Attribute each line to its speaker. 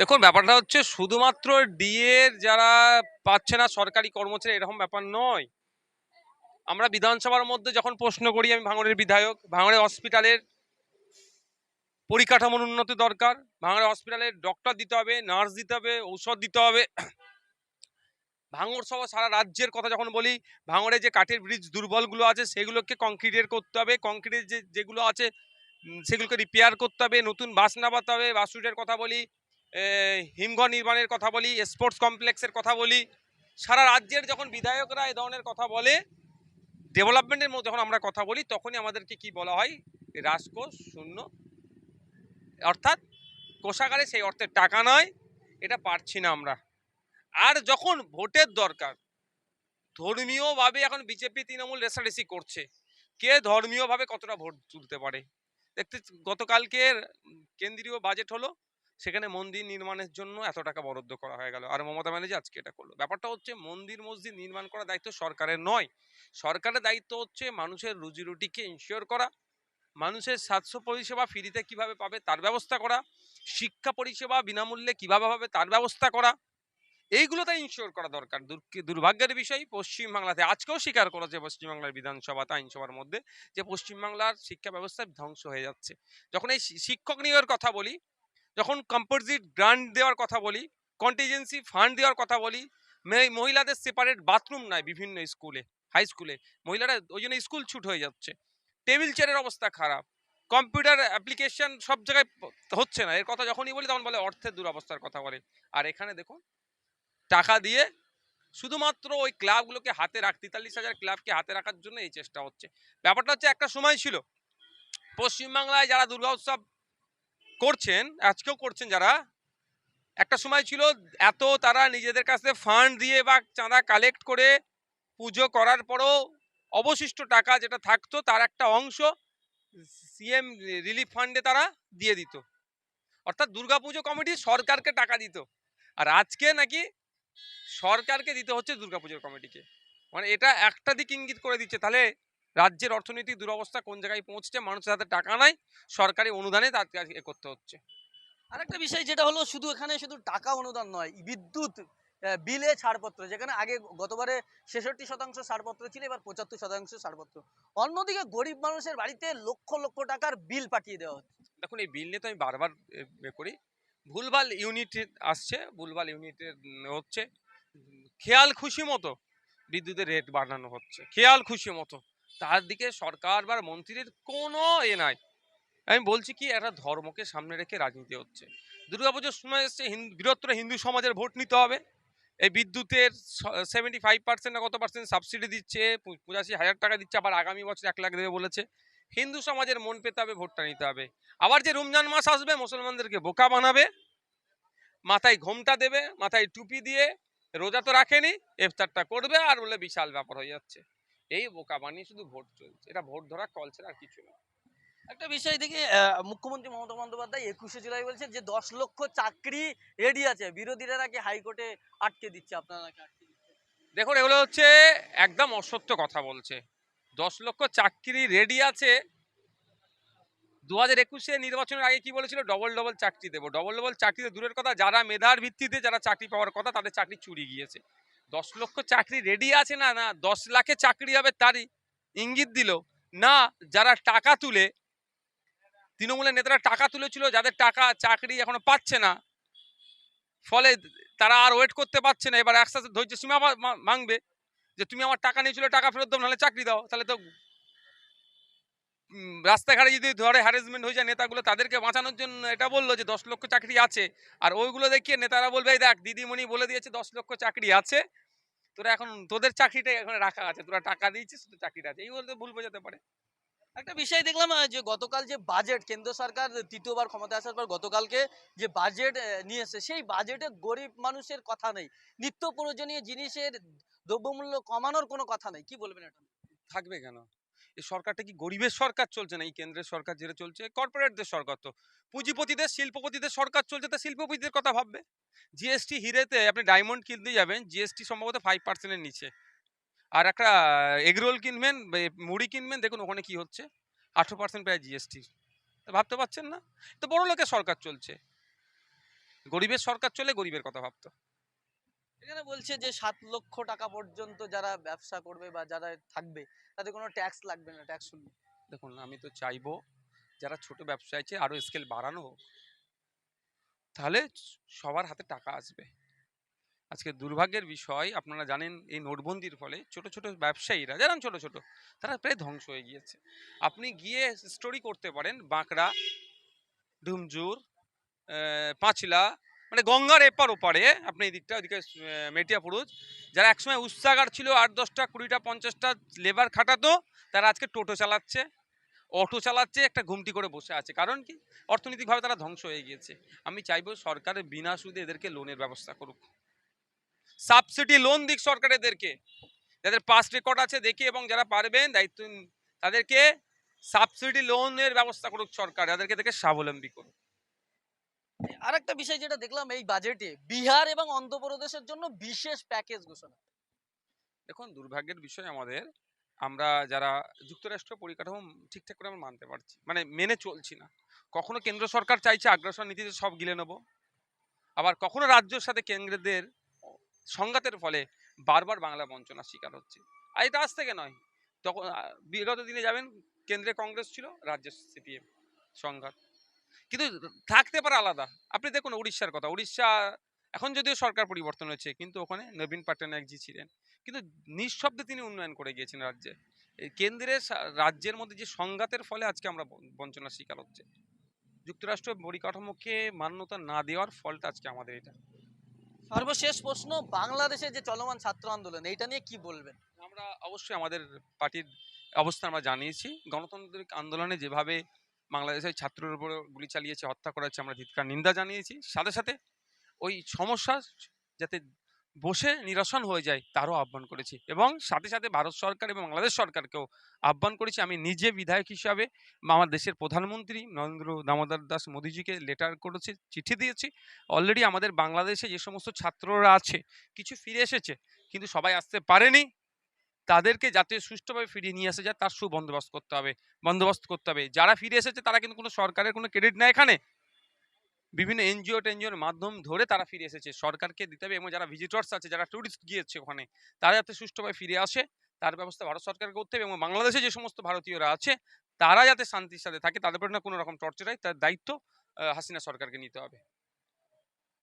Speaker 1: দেখুন, ব্যাপারটা হচ্ছে শুধুমাত্র ডিএর যারা পাচ্ছে না, সরকারি কর্মচারী, এরকম ব্যাপার নয়। আমরা বিধানসভার মধ্যে যখন প্রশ্ন করি, আমি ভাঙড়ের বিধায়ক, ভাঙড়ের হসপিটালের পরিকাঠামোর উন্নতি দরকার, ভাঙড়ের হসপিটালের ডক্টর দিতে হবে, নার্স দিতে হবে, ঔষধ দিতে হবে। ভাঙড় সহ সারা রাজ্যের কথা যখন বলি, ভাঙড়ে যে কাঠের ব্রিজ দুর্বলগুলো আছে, সেগুলোকে কংক্রিটের করতে হবে কংক্রিটের যে, যেগুলো আছে সেগুলোকে রিপেয়ার করতে হবে, নতুন বাস নামাতে হবে, বাস রুটের কথা বলি হিমঘর নির্মাণের কথা বলি স্পোর্টস কমপ্লেক্সের কথা বলি, সারা রাজ্যের যখন বিধায়করা এ ধরনের কথা বলে ডেভেলপমেন্টের মধ্যে যখন আমরা কথা বলি, তখনই আমাদেরকে কি বলা হয়? রাজকোষ শূন্য। অর্থাৎ কোষাগারে সেই অর্থের টাকা নয়, এটা পারছি না আমরা। আর যখন ভোটের দরকার, ধর্মীয়ভাবে এখন বিজেপি, তৃণমূল রেসারেসি করছে, কে ধর্মীয়ভাবে কতটা ভোট তুলতে পারে? দেখতে গতকালকের কেন্দ্রীয় বাজেট হলো সেখানে মন্দির নির্মাণের জন্য এত টাকা বরাদ্দ করা হয়ে গেল। আর মমতা ব্যানার্জি আজকে এটা করল। ব্যাপারটা হচ্ছে মন্দির মসজিদ নির্মাণ করার দায়িত্ব সরকারের নয়। সরকারের দায়িত্ব হচ্ছে মানুষের রুজি রুটিকে ইনশিওর করা, মানুষের স্বাস্থ্য পরিষেবা ফ্রিতে কীভাবে পাবে তার ব্যবস্থা করা, শিক্ষা পরিষেবা বিনামূল্যে কীভাবে পাবে তার ব্যবস্থা করা, এইগুলো তাই ইনশিওর করা দরকার। দুর্ভাগ্যের বিষয়, পশ্চিমবাংলাতে আজকেও স্বীকার করেছে পশ্চিমবাংলার বিধানসভা আইনসভার মধ্যে যে পশ্চিমবাংলার শিক্ষা ব্যবস্থা ধ্বংস হয়ে যাচ্ছে। যখন এই শিক্ষক নিয়োগের কথা বলি যখন কম্পোজিট গ্রান্ট দেওয়ার কথা বলি কন্টিজেন্সি ফান্ড দেওয়ার কথা বলি মহিলাদের সেপারেট বাথরুম নাই বিভিন্ন স্কুলে হাই স্কুলে মহিলারা ওই জন্য স্কুল ছুট হয়ে যাচ্ছে। টেবিল চেয়ারের অবস্থা খারাপ। কম্পিউটার অ্যাপ্লিকেশন সব জায়গায় হচ্ছে না। এর কথা যখনই বলি, তখন বলে অর্থের দুরবস্থার কথা বলে। আর এখানে দেখুন, টাকা দিয়ে শুধুমাত্র ওই ক্লাবগুলোকে হাতে রাখ, তেতাল্লিশ হাজার ক্লাবকে হাতে রাখার জন্য এই চেষ্টা হচ্ছে। ব্যাপারটা হচ্ছে একটা সময় ছিল। পশ্চিমবাংলায় যারা দুর্গা উৎসব করছেন, আজকেও করছেন যারা, একটা সময় ছিল এত তারা নিজেদের কাছে ফান্ড দিয়ে বা চাঁদা কালেক্ট করে পুজো করার পরও অবশিষ্ট টাকা যেটা থাকতো তার একটা অংশ সিএম রিলিফ ফান্ডে তারা দিয়ে দিত। অর্থাৎ দুর্গাপুজো কমিটি সরকারকে টাকা দিত। আর আজকে নাকি সরকারকে দিতে হচ্ছে দুর্গাপুজোর কমিটিকে মানে এটা একটা দিক ইঙ্গিত করে দিচ্ছে। তাহলে রাজ্যের অর্থনৈতিক দুরবস্থা কোন জায়গায় পৌঁছছে মানুষের হাতে টাকা নাই সরকারি অনুদানে তাকে এ করতে হচ্ছে।
Speaker 2: আরেকটা বিষয় যেটা হলো শুধু এখানে শুধু টাকা অনুদান নয় বিদ্যুৎ বিলে ছাড়পত্র যেখানে আগে গতবারে ছেষট্টি শতাংশ ছাড়পত্র ছিল এবার পঁচাত্তর শতাংশ ছাড়পত্র। অন্যদিকে গরিব মানুষের বাড়িতে লক্ষ লক্ষ টাকার বিল পাঠিয়ে দেওয়া হচ্ছে।
Speaker 1: দেখুন এই বিল নিয়ে তো আমি বারবার করি। ভুলভাল ইউনিট আসছে ভুলভাল ইউনিটের হচ্ছে। খেয়াল খুশি মতো বিদ্যুতের রেট বাড়ানো হচ্ছে খেয়াল খুশি মতো। তার দিকে সরকার বা মন্ত্রীর কোনো এ নাই। আমি বলছি কি, একটা ধর্মকে সামনে রেখে রাজনীতি হচ্ছে। দুর্গাপুজোর সময় এসছে হিন্দু বৃহত্তর হিন্দু সমাজের ভোট নিতে হবে। এই বিদ্যুতের সেভেন্টি ফাইভ পার্সেন্ট না কত পার্সেন্ট সাবসিডি দিচ্ছে পঁচাশি হাজার টাকা দিচ্ছে, আবার আগামী বছর এক লাখ দেবে বলেছে। হিন্দু সমাজের মন পেতে হবে, ভোটটা নিতে হবে। আবার যে রমজান মাস আসবে, মুসলমানদেরকে বোকা বানাবে, মাথায় ঘোমটা দেবে, মাথায় টুপি দিয়ে, রোজা তো রাখেনি, ইফতারটা করবে, আর বলে বিশাল ব্যাপার হয়ে যাচ্ছে। এই বোকা বানিয়ে শুধু ভোট চলছে। এটা ভোট ধরা কল ছাড়া আর কিছু না।
Speaker 2: একটা বিষয় দেখে মুখ্যমন্ত্রী মমতা বন্দ্যোপাধ্যায় একুশে জুলাই বলছেন যে দশ লক্ষ চাকরি রেডি আছে। বিরোধীরা নাকি হাইকোর্টে আটকে দিচ্ছে আপনারা নাকি আটকে
Speaker 1: দেখুন এগুলো হচ্ছে একদম অসত্য কথা বলছে। দশ লক্ষ চাকরি রেডি আছে। দু হাজার একুশে নির্বাচনের আগে কি বলেছিল? ডবল ডবল চাকরি দেবো। ডবল ডবল চাকরি তো দূরের কথা। যারা মেধার ভিত্তিতে যারা চাকরি পাওয়ার কথা তাদের চাকরি চুরি গিয়েছে। দশ লক্ষ চাকরি রেডি আছে না না, দশ লাখে চাকরি হবে তারই ইঙ্গিত দিল। না, যারা টাকা তুলে, তৃণমূলের নেতারা টাকা তুলেছিল, যাদের টাকা চাকরি এখনও পাচ্ছে না, ফলে তারা আর ওয়েট করতে পারছে না। এবার আস্তে ধৈর্য সীমা মাংবে যে, তুমি আমার টাকা নিয়েছিল, টাকা ফেরত দাও, নাহলে চাকরি দাও, তাহলে তো রাস্তাঘাটে যদি ধরে হ্যারাসমেন্ট হয়ে যায় নেতাগুলো তাদেরকে বাঁচানোর জন্য এটা বলল যে দশ লক্ষ চাকরি আছে। আর ওইগুলো দেখিয়ে নেতারা বলবে এই দেখ দিদিমণি বলে দিয়েছে দশ লক্ষ চাকরি আছে। তোরা এখন তোদের চাকরিটাই এখন রাখা আছে তোরা টাকা দিয়েছিস তোদের চাকরিটা আছে। এই বলতে ভুল বোঝাতে পারে।
Speaker 2: একটা বিষয় দেখলাম যে গতকাল যে বাজেট কেন্দ্র সরকার তৃতীয়বার ক্ষমতায় আসার পর গতকালকে যে বাজেট নিয়ে এসেছে সেই বাজেটে গরিব মানুষের কথা নেই। নিত্য প্রয়োজনীয় জিনিসের দ্রব্যমূল্য কমানোর কোনো কথা নেই। কি বলবেন এটা
Speaker 1: থাকবে কেন? এই সরকারটা কি গরিবের সরকার চলছে না এই কেন্দ্রের সরকার যেটা চলছে? কর্পোরেটদের সরকার তো। পুঁজিপতিদের, শিল্পপতিদের সরকার চলছে, তা শিল্পপতিদের কথা ভাববে। জিএসটি হিরেতে আপনি ডায়মন্ড কিনতে যাবেন জিএসটি সম্ভবত ফাইভ পার্সেন্টের নিচে। আর একটা এগরোল কিনবেন মুড়ি কিনবেন, দেখুন ওখানে কি হচ্ছে। আঠেরো পার্সেন্ট প্রায় জিএসটি ভাবতে পারছেন না? তো বড় লোকের সরকার চলছে। গরিবের সরকার চলে গরিবের কথা ভাবতো।
Speaker 2: এখানে বলছে যে, সাত লক্ষ টাকা পর্যন্ত যারা ব্যবসা করবে বা যারা থাকবে, তাদের কোনো ট্যাক্স লাগবে না ট্যাক্স শূন্য
Speaker 1: দেখুন, আমি তো চাইব যারা ছোট ব্যবসা আছে আরও স্কেল বাড়ানো তাহলে সবার হাতে টাকা আসবে। আজকে দুর্ভাগ্যের বিষয়, আপনারা জানেন এই নোটবন্দির ফলে ছোট ছোট ব্যবসায়ীরা যারা ছোট ছোট, তারা প্রায় ধ্বংস হয়ে গিয়েছে। আপনি গিয়ে স্টোরি করতে পারেন, বাঁকড়া, ডুমজুর পাঁচলা মানে গঙ্গার এপার ওপারে, আপনি এই দিকটা মেটিয়া পুরুষ, যারা একসময় উৎসাগার ছিল, আট দশটা, কুড়িটা, পঞ্চাশটা লেবার খাটাতো, তারা আজকে টোটো চালাচ্ছে, অটো চালাচ্ছে, একটা ঘুমটি করে বসে আছে। কারণ কি? অর্থনৈতিকভাবে তারা ধ্বংস হয়ে গিয়েছে। আমি চাইব সরকারের বিনা সুদে এদেরকে লোনের ব্যবস্থা করুক। সাবসিডি লোন দিক সরকার এদেরকে। যাদের পাস রেকর্ড আছে, দেখি এবং যারা পারবেন, দায়িত্ব, তাদেরকে সাবসিডি লোনের ব্যবস্থা করুক সরকার, যাদেরকে দেখে স্বাবলম্বী করুক।
Speaker 2: আর একটা বিষয় যেটা দেখলাম, এই বাজেটে বিহার এবং অন্ধ্রপ্রদেশের জন্য বিশেষ প্যাকেজ ঘোষণা।
Speaker 1: দেখুন, দুর্ভাগ্যের বিষয় আমাদের। আমরা যারা যুক্তরাষ্ট্র পরিকাঠামো ঠিকঠাক করে আমরা মানতে পারছি মানে মেনে চলছি না। কখনো কেন্দ্র সরকার চাইছে আগ্রাসন নীতিতে সব গিলে নেব। আবার কখনো রাজ্যের সাথে কেন্দ্রদের সংঘাতের ফলে বারবার বাংলা বঞ্চনার শিকার হচ্ছে। আর এটা আজ থেকে নয়। তখন বিগত দিনে যাবেন, কেন্দ্রে কংগ্রেস ছিল রাজ্যে সিপিএম সংঘাত। কিন্তু থাকতে পারে আলাদা। আপনি দেখুন উড়িষ্যার কথা। উড়িষ্যা এখন যদিও সরকার পরিবর্তন হয়েছে কিন্তু ওখানে নবীন পাটনায়কজি ছিলেন। কিন্তু নিঃশব্দে তিনি উন্নয়ন করে গিয়েছেন রাজ্যে। কেন্দ্রের রাজ্যের মধ্যে যে সংঘাতের ফলে আজকে আমরা বঞ্চনার শিকার হচ্ছে। যুক্তরাষ্ট্র পরিকাঠামোকে মান্যতা না দেওয়ার ফলটা আজকে আমাদের এটা।
Speaker 2: সর্বশেষ প্রশ্ন বাংলাদেশে যে চলমান ছাত্র আন্দোলন এইটা নিয়ে কি বলবেন?
Speaker 1: আমরা অবশ্যই আমাদের পার্টির অবস্থা আমরা জানিয়েছি। গণতান্ত্রিক আন্দোলনে যেভাবে বাংলাদেশের ছাত্রের উপর গুলি চালিয়েছে, হত্যা করেছে, আমরা ধিৎকার, নিন্দা জানিয়েছি। সাথে সাথে ওই সমস্যা যাতে বসে নিরসন হয়ে যায়, তারও আহ্বান করেছি। এবং সাথে সাথে ভারত সরকার এবং বাংলাদেশ সরকারকেও আহ্বান করেছি। আমি নিজে বিধায়ক হিসাবে আমার দেশের প্রধানমন্ত্রী নরেন্দ্র দামোদর দাস মোদিজিকে লেটার করেছি, চিঠি দিয়েছি। অলরেডি আমাদের বাংলাদেশে যে সমস্ত ছাত্ররা আছে, কিছু ফিরে এসেছে, কিন্তু সবাই আসতে পারেনি। তাদেরকে যাতে সুষ্ঠুভাবে ফিরিয়ে নিয়ে আসা যায় তার সুবন্দোবস্ত করতে হবে, বন্দোবস্ত করতে হবে। যারা ফিরে এসেছে, তারা কিন্তু কোনো সরকারের কোনো ক্রেডিট নেই এখানে। বিভিন্ন এনজিও টেনজিওর মাধ্যম ধরে তারা ফিরে এসেছে। সরকারকে দিতে হবে এবং যারা ভিজিটর্স আছে, যারা টুরিস্ট গিয়েছে ওখানে, তারা যাতে সুষ্ঠুভাবে ফিরে আসে, তার ব্যবস্থা ভারত সরকার করতে হবে এবং বাংলাদেশে যে সমস্ত ভারতীয়রা আছে, তারা যাতে শান্তির সাথে থাকে, তাদের উপর না কোনো রকম টর্চার হয়। তার দায়িত্ব হাসিনা সরকারকে নিতে হবে।